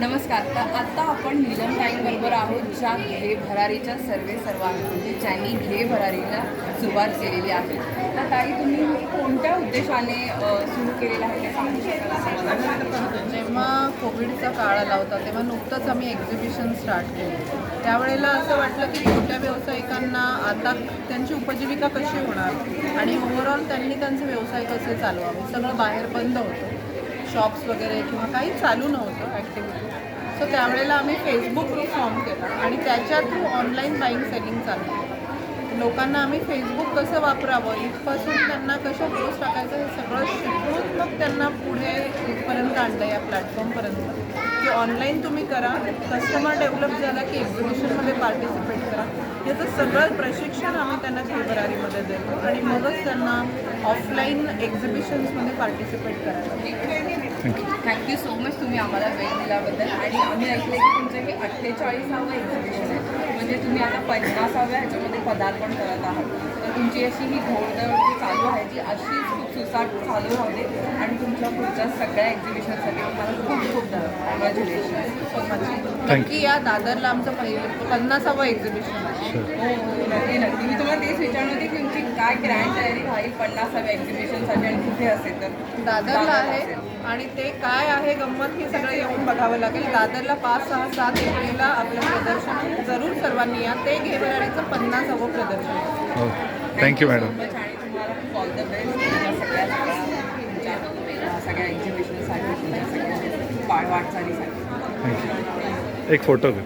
नमस्कार तर आत्ता आपण निलम बरोबर आहोत ज्या घे भरारीच्या सर्वे सर्व म्हणजे ज्यांनी घे भरारीला सुरुवात केलेली आहे. तर ताई तुम्ही कोणत्या उद्देशाने सुरू केलेलं आहे? ते सांगू शकता? जेव्हा कोविडचा काळ आला होता तेव्हा नुकतंच आम्ही एक्झिबिशन स्टार्ट केली. त्यावेळेला असं वाटलं की छोट्या व्यावसायिकांना आता त्यांची उपजीविका कशी होणार? आणि ओव्हरऑल त्यांनी त्यांचे व्यवसाय कसे चालवावे? सगळं बाहेर बंद होतं. शॉप्स वगैरे किंवा काही चालू नव्हतं ॲक्टिव्हिटी सो त्यावेळेला आम्ही फेसबुक ग्रुप फॉर्म केला आणि त्याच्या थ्रू ऑनलाईन बाईंग सेलिंग चालू केलं. लोकांना आम्ही फेसबुक कसं वापरावं इथपासून त्यांना कशा पोस्ट टाकायचं हे सगळं शिकवून मग त्यांना पुढे इथपर्यंत आणलं या प्लॅटफॉर्मपर्यंत की ऑनलाईन तुम्ही करा कस्टमर डेव्हलप झाला की एक्झिबिशन पार्टिसिपेट करा. याचं सगळं प्रशिक्षण आम्ही त्यांना खेळभरारीमध्ये देतो. आणि मगच त्यांना ऑफलाईन एक्झिबिशन्समध्ये पार्टिसिपेट करायला थँक्यू सो मच तुम्ही आम्हाला वेळ दिल्याबद्दल. आणि आम्ही ऐकलं की तुमचं हे अठ्ठेचाळीसावं एक्झिबिशन आहे. म्हणजे तुम्ही आता पन्नासाव्या ह्याच्यामध्ये पदार्पण करत आहात. तर तुमची अशी ही घोडदौड जी चालू आहे जी अशीच खूप सुसाट चालू राहू दे आणि सगळ्या एक्झिबिशनसाठी तुम्हाला खूप खूप कॉंग्रॅच्युलेशन नक्की या दादरला आमचं पहिलं पन्नासावं एक्झिबिशन आहे. हो हो नक्की नक्की. मी तुम्हाला तेच विचारणार होते की तुमची काय ग्रँड तयारी राहील पन्नासाव्या एक्झिबिशनसाठी आणि कुठे असेल तर? दादरला आहे. आणि ते काय आहे गंमत हे सगळं येऊन बघावं लागेल. दादरला पाच सहा सात एप्रिलला आपलं प्रदर्शन. जरूर सर्वांनी या. ते घेवराडीचं पन्नासावं प्रदर्शन थँक्यू मॅडम आणि तुम्हाला खूप ऑल द बेस्ट तुमच्या सगळ्या सगळ्या तुमच्या अ, सगळ्या एक्झिबिशनसाठी तुमच्या सगळ्या पाळ वाटचालीसाठी एक फोटो घे.